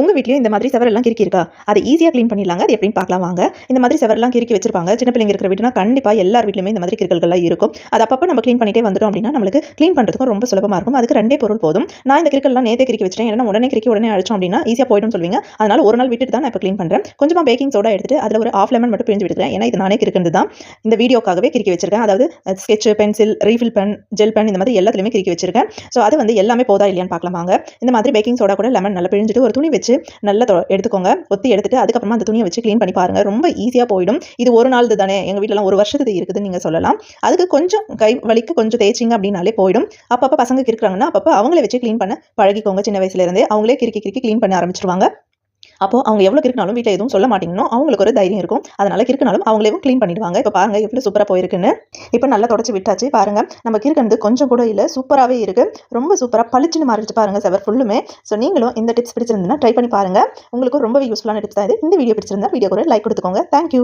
உங்கள் வீட்லேயும் இந்த மாதிரி செவரெல்லாம் கிறுக்கி இருக்கா? அதை ஈஸியாக க்ளீன் பண்ணிடலாங்க. அது எப்படின்னு பார்க்கலாம் வாங்க. இந்த மாதிரி செவரெல்லாம் கிறுக்கி வச்சிருப்பாங்க. சின்ன பிள்ளைங்க இருக்கிற வீட்டுனா கண்டிப்பாக எல்லார் வீட்லையுமே இந்த மாதிரி கிறுக்கல்கள்லாம் இருக்கும். அது அப்பப்போ நம்ம க்ளீன் பண்ணிட்டே வந்துட்டோம் அப்படின்னா நம்மளுக்கு க்ளீன் பண்ணுறதுக்கும் ரொம்ப சுலபமாக இருக்கும். அதுக்கு ரெண்டே பொருள் போதும். நான் இந்த கிறுக்கல்லாம் நேத்தே கிறுக்கி வச்சிட்டேன். ஏன்னா உடனே கிறுக்கி உடனே அழிச்சோம் அப்படின்னா ஈஸியாக போய்டும் சொல்லுவீங்க. அதனால ஒரு நாள் விட்டுட்டு தான் நான் இப்போ க்ளீன் பண்ணுறேன் கொஞ்சமாக பேக்கிங் சோடா எடுத்துட்டு அதில் ஒரு ஆஃப் லெமன் மட்டும் பிரிஞ்சு விட்டுக்கிறேன். ஏன்னா இது நானே கிறுக்கிறது தான். இந்த வீடியோக்காகவே கிறுக்கி வச்சிருக்கேன். அதாவது sketch pencil refill pen gel pen இந்த மாதிரி எல்லாத்துலையுமே கிறுக்கி வச்சிருக்கேன். ஸோ அது வந்து எல்லாமே போதா இல்லையான்னு பார்க்கலாம் வாங்க. இந்த மாதிரி பேக்கிங் சோடா கூட லெமன் நல்லா பிழிஞ்சிட்டு ஒரு துணி வச்சு நல்லா தொ- எடுத்துக்கோங்க. ஒத்தி எடுத்துட்டு அதுக்கப்புறமா அந்த துணியை வச்சு க்ளீன் பண்ணி பாருங்க. ரொம்ப ஈஸியாக போயிடும். இது ஒரு நாள் தானே. எங்கள் வீட்டிலலாம் ஒரு வருஷத்துக்கு இருக்குதுன்னு நீங்கள் சொல்லலாம். அதுக்கு கொஞ்சம் கை வலிக்கு கொஞ்சம் தேய்ச்சிங்க அப்படின்னாலே போயிடும். அப்பப்போ பசங்க கிறுக்குறாங்கன்னா அப்பப்போ அவங்கள வச்சு க்ளீன் பண்ண பழகிக்கோங்க. சின்ன வயசுலேருந்தே அவங்களே கிறுக்கி கிறுக்கி க்ளீன் பண்ண ஆரம்பிச்சிருவாங்க. அப்போ அவங்க எவ்வளோ கிறுக்கினாலும் வீட்டில் எதுவும் சொல்ல மாட்டீங்கன்னா அவங்களுக்கு ஒரு தைரியம் இருக்கும். அதனால கிறுக்கினாலும் அவங்களே க்ளீன் பண்ணிடுவாங்க. இப்போ பாருங்க எவ்வளோ சூப்பராக போயிருக்குன்னு. இப்போ நல்லா தொடச்சி விட்டாச்சு. பாருங்க நம்ம கிறுக்கிறது கொஞ்சம் கூட இல்லை சூப்பராகவே இருக்கு. ரொம்ப சூப்பராக பளிச்சுன்னு மாறிடுச்சு பாருங்க செவர் ஃபுல்லுமே ஸோ நீங்களும் இந்த டிப்ஸ் பிடிச்சிருந்ததுன்னா ட்ரை பண்ணி பாருங்க. உங்களுக்கு ரொம்பவே யூஸ்ஃபுல்லான டிப்ஸ் தான் இது. இந்த வீடியோ பிடிச்சிருந்தா வீடியோ கூட லைக் கொடுத்துக்கோங்க. தேங்க்யூ